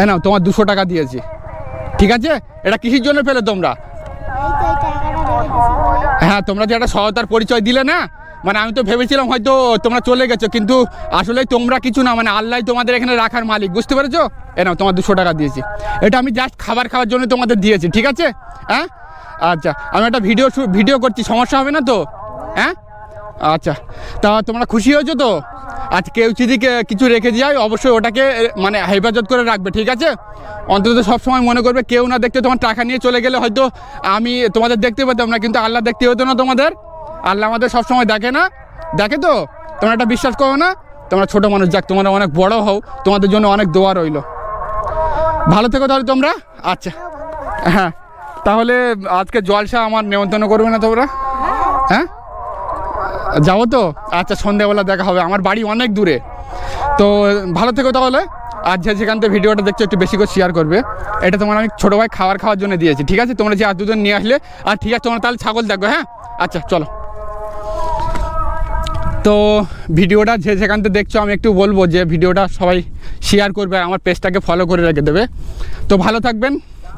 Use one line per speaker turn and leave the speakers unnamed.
হ্যাঁ নাও, তোমার দুশো টাকা দিয়েছি। ঠিক আছে? এটা কিসের জন্য পেলে তোমরা। হ্যাঁ তোমরা যে একটা সহায়তার পরিচয় দিলে না মানে আমি তো ভেবেছিলাম হয়তো তোমরা চলে গেছো, কিন্তু আসলে তোমরা কিছু না মানে আল্লাহ তোমাদের এখানে রাখার মালিক, বুঝতে পেরেছ? এ নাও, তোমার দুশো টাকা দিয়েছি। এটা আমি জাস্ট খাবার খাওয়ার জন্য তোমাদের দিয়েছি, ঠিক আছে? হ্যাঁ? আচ্ছা আমি একটা ভিডিও ভিডিও করছি, সমস্যা হবে না তো? হ্যাঁ? আচ্ছা তা তোমরা খুশি হয়েছো তো? আজ কেউ যদি কিছু রেখে যায়, অবশ্যই ওটাকে মানে হেফাজত করে রাখবে, ঠিক আছে? অন্তত সবসময় মনে করবে, কেউ না দেখতে তোমার টাকা নিয়ে চলে গেলে হয়তো আমি তোমাদের দেখতে পেতাম না, কিন্তু আল্লাহ দেখতে হতো না তোমাদের। আল্লাহ আমাদের সবসময় দেখে না। দেখে তো? তোমরা এটা বিশ্বাস করো না? তোমরা ছোটো মানুষ, যাক, তোমরা অনেক বড় হও, তোমাদের জন্য অনেক দোয়া রইল। ভালো থেকো তাহলে তোমরা? আচ্ছা। হ্যাঁ তাহলে আজকে জলসা আমার নেমন্তন্ন করবে না তোমরা? হ্যাঁ? যাব তো? আচ্ছা সন্ধ্যাবেলা দেখা হবে। আমার বাড়ি অনেক দূরে। তো ভালো থেকো তাহলে। আর যে যেখান থেকে ভিডিওটা দেখছ, একটু বেশি করে শেয়ার করবে। এটা তোমার আমি ছোটো ভাই খাবার খাওয়ার জন্য দিয়েছি, ঠিক আছে? তোমরা যে আর দুজন নিয়ে আসলে, আর ঠিক আছে, তোমরা তাহলে ছাগল দেখবে হ্যাঁ? আচ্ছা চলো। তো ভিডিওটা যে যেখান থেকে দেখছ, আমি একটু বলব যে ভিডিওটা সবাই শেয়ার করবে, আমার পেজটাকে ফলো করে রেখে দেবে। তো ভালো থাকবেন।